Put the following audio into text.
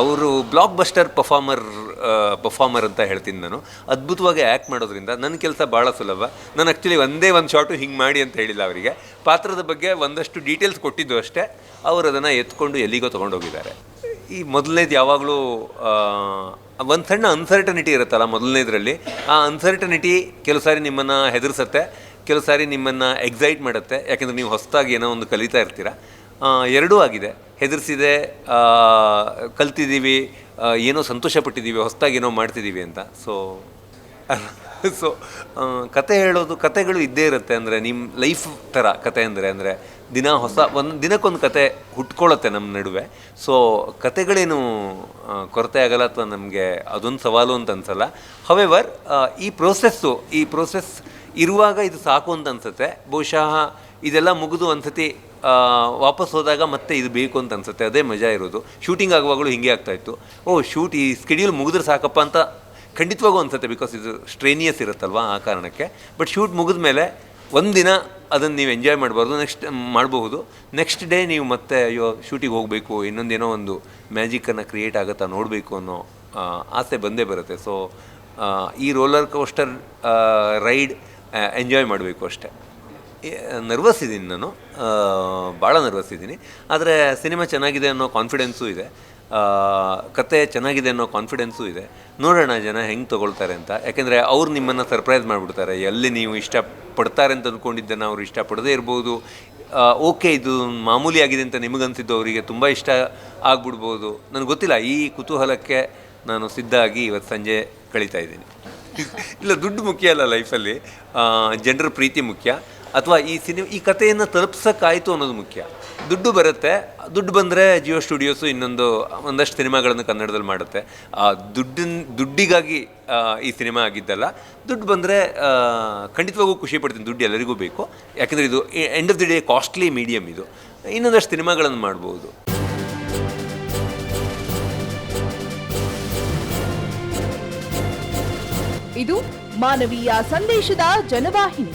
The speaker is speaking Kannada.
ಅವರು ಬ್ಲಾಕ್ ಬಸ್ಟರ್ ಪರ್ಫಾರ್ಮರ್ ಪರ್ಫಾರ್ಮರ್ ಅಂತ ಹೇಳ್ತೀನಿ ನಾನು. ಅದ್ಭುತವಾಗಿ ಆ್ಯಕ್ಟ್ ಮಾಡೋದ್ರಿಂದ ನನ್ನ ಕೆಲಸ ಭಾಳ ಸುಲಭ. ನಾನು ಆ್ಯಕ್ಚುಲಿ ಒಂದೇ ಒಂದು ಶಾಟು ಹಿಂಗೆ ಮಾಡಿ ಅಂತ ಹೇಳಿಲ್ಲ ಅವರಿಗೆ. ಪಾತ್ರದ ಬಗ್ಗೆ ಒಂದಷ್ಟು ಡೀಟೇಲ್ಸ್ ಕೊಟ್ಟಿದ್ದು ಅಷ್ಟೇ. ಅವರು ಅದನ್ನು ಎತ್ಕೊಂಡು ಎಲ್ಲಿಗೋ ತೊಗೊಂಡೋಗಿದ್ದಾರೆ. ಈ ಮೊದಲನೇದು ಯಾವಾಗಲೂ ಒಂದು ಸಣ್ಣ ಅನ್ಸರ್ಟನಿಟಿ ಇರುತ್ತಲ್ಲ ಮೊದಲನೇದರಲ್ಲಿ. ಆ ಅನ್ಸರ್ಟನಿಟಿ ಕೆಲವು ಸಾರಿ ನಿಮ್ಮನ್ನು ಹೆದರ್ಸತ್ತೆ, ಕೆಲವು ಸಾರಿ ನಿಮ್ಮನ್ನು ಎಕ್ಸೈಟ್ ಮಾಡುತ್ತೆ. ಯಾಕೆಂದರೆ ನೀವು ಹೊಸದಾಗಿ ಏನೋ ಒಂದು ಕಲಿತಾ ಇರ್ತೀರ. ಎರಡೂ ಆಗಿದೆ. ಹೆದರ್ಸಿದೆ ಕಲ್ತಿದ್ದೀವಿ ಏನೋ ಸಂತೋಷಪಟ್ಟಿದ್ದೀವಿ ಹೊಸ್ದಾಗಿ ಏನೋ ಮಾಡ್ತಿದ್ದೀವಿ ಅಂತ. ಸೊ ಸೊ ಕತೆ ಹೇಳೋದು ಕತೆಗಳು ಇದ್ದೇ ಇರುತ್ತೆ. ಅಂದರೆ ನಿಮ್ಮ ಲೈಫ್ ಥರ ಕತೆ ಅಂದರೆ ಅಂದರೆ ದಿನ ಹೊಸ ಒಂದು ದಿನಕ್ಕೊಂದು ಕತೆ ಹುಟ್ಕೊಳ್ಳುತ್ತೆ ನಮ್ಮ ನಡುವೆ. ಸೊ ಕತೆಗಳೇನು ಕೊರತೆ ಆಗಲ್ಲ ಅಥವಾ ನಮಗೆ ಅದೊಂದು ಸವಾಲು ಅಂತ ಅನ್ಸಲ್ಲ. ಹವೆವರ್ ಈ ಪ್ರೋಸೆಸ್ಸು ಈ ಪ್ರೋಸೆಸ್ ಇರುವಾಗ ಇದು ಸಾಕು ಅಂತ ಅನ್ಸುತ್ತೆ. ಬಹುಶಃ ಇದೆಲ್ಲ ಮುಗಿದು ಒಂದ್ಸತಿ ಆ, ವಾಪಸ್ ಹೋದಾಗ ಮತ್ತೆ ಇದು ಬೇಕು ಅಂತ ಅನ್ಸುತ್ತೆ. ಅದೇ ಮಜಾ ಇರೋದು. ಶೂಟಿಂಗ್ ಆಗುವಾಗಲೂ ಹಿಂಗೆ ಆಗ್ತಾಯಿತ್ತು ಓ ಶೂಟ್ ಈ ಸ್ಕೆಡ್ಯೂಲ್ ಮುಗಿದ್ರೆ ಸಾಕಪ್ಪ ಅಂತ ಖಂಡಿತವಾಗೂ ಅನ್ಸುತ್ತೆ ಬಿಕಾಸ್ ಇದು ಸ್ಟ್ರೇನಿಯಸ್ ಇರುತ್ತಲ್ವ ಆ ಕಾರಣಕ್ಕೆ. ಬಟ್ ಶೂಟ್ ಮುಗಿದ ಮೇಲೆ ಒಂದಿನ ಅದನ್ನು ನೀವು ಎಂಜಾಯ್ ಮಾಡಬಾರ್ದು. ನೆಕ್ಸ್ಟ್ ಮಾಡಬಹುದು. ನೆಕ್ಸ್ಟ್ ಡೇ ನೀವು ಮತ್ತೆ ಅಯ್ಯೋ ಶೂಟಿಗೆ ಹೋಗಬೇಕು ಇನ್ನೊಂದೇನೋ ಒಂದು ಮ್ಯಾಜಿಕನ್ನು ಕ್ರಿಯೇಟ್ ಆಗುತ್ತಾ ನೋಡಬೇಕು ಅನ್ನೋ ಆಸೆ ಬಂದೇ ಬರುತ್ತೆ. ಸೊ ಈ ರೋಲರ್ ಕೋಸ್ಟರ್ ರೈಡ್ ಎಂಜಾಯ್ ಮಾಡಬೇಕು ಅಷ್ಟೇ. ನರ್ವಸ್ ಇದ್ದೀನಿ ನಾನು. ಭಾಳ ನರ್ವಸ್ ಇದ್ದೀನಿ ಆದರೆ ಸಿನಿಮಾ ಚೆನ್ನಾಗಿದೆ ಅನ್ನೋ ಕಾನ್ಫಿಡೆನ್ಸು ಇದೆ. ಕತೆ ಚೆನ್ನಾಗಿದೆ ಅನ್ನೋ ಕಾನ್ಫಿಡೆನ್ಸು ಇದೆ. ನೋಡೋಣ ಜನ ಹೆಂಗೆ ತೊಗೊಳ್ತಾರೆ ಅಂತ. ಯಾಕೆಂದರೆ ಅವ್ರು ನಿಮ್ಮನ್ನು ಸರ್ಪ್ರೈಸ್ ಮಾಡಿಬಿಡ್ತಾರೆ. ಎಲ್ಲಿ ನೀವು ಇಷ್ಟಪಡ್ತಾರೆ ಅಂತ ಅಂದ್ಕೊಂಡಿದ್ದನ್ನು ಅವ್ರು ಇಷ್ಟಪಡದೇ ಇರ್ಬೋದು. ಓಕೆ ಇದು ಮಾಮೂಲಿ ಆಗಿದೆ ಅಂತ ನಿಮಗನ್ಸಿದ್ದು ಅವರಿಗೆ ತುಂಬ ಇಷ್ಟ ಆಗ್ಬಿಡ್ಬೋದು. ನನಗೆ ಗೊತ್ತಿಲ್ಲ, ಈ ಕುತೂಹಲಕ್ಕೆ ನಾನು ಸಿದ್ಧ ಆಗಿ ಇವತ್ತು ಸಂಜೆ ಕಳೀತಾ ಇದ್ದೀನಿ. ಇಲ್ಲ, ದುಡ್ಡು ಮುಖ್ಯ ಅಲ್ಲ ಲೈಫಲ್ಲಿ ಜನರ ಪ್ರೀತಿ ಮುಖ್ಯ. ಅಥವಾ ಈ ಸಿನಿಮಾ, ಈ ಕಥೆಯನ್ನು ತಲುಪ್ಸೋಕ್ಕಾಯಿತು ಅನ್ನೋದು ಮುಖ್ಯ. ದುಡ್ಡು ಬರುತ್ತೆ. ದುಡ್ಡು ಬಂದರೆ ಜಿಯೋ ಸ್ಟುಡಿಯೋಸು ಇನ್ನೊಂದು, ಒಂದಷ್ಟು ಸಿನಿಮಾಗಳನ್ನು ಕನ್ನಡದಲ್ಲಿ ಮಾಡುತ್ತೆ. ಆ ದುಡ್ಡಿನ, ದುಡ್ಡಿಗಾಗಿ ಈ ಸಿನಿಮಾ ಆಗಿದ್ದಲ್ಲ. ದುಡ್ಡು ಬಂದರೆ ಖಂಡಿತವಾಗೂ ಖುಷಿ ಪಡ್ತೀನಿ. ದುಡ್ಡು ಎಲ್ಲರಿಗೂ ಬೇಕು. ಯಾಕೆಂದರೆ ಇದು end of the day costly medium ಇದು. ಇನ್ನೊಂದಷ್ಟು ಸಿನಿಮಾಗಳನ್ನು ಮಾಡ್ಬೋದು. ಇದು ಮಾನವೀಯ ಸಂದೇಶದ ಜನವಾಹಿನಿ.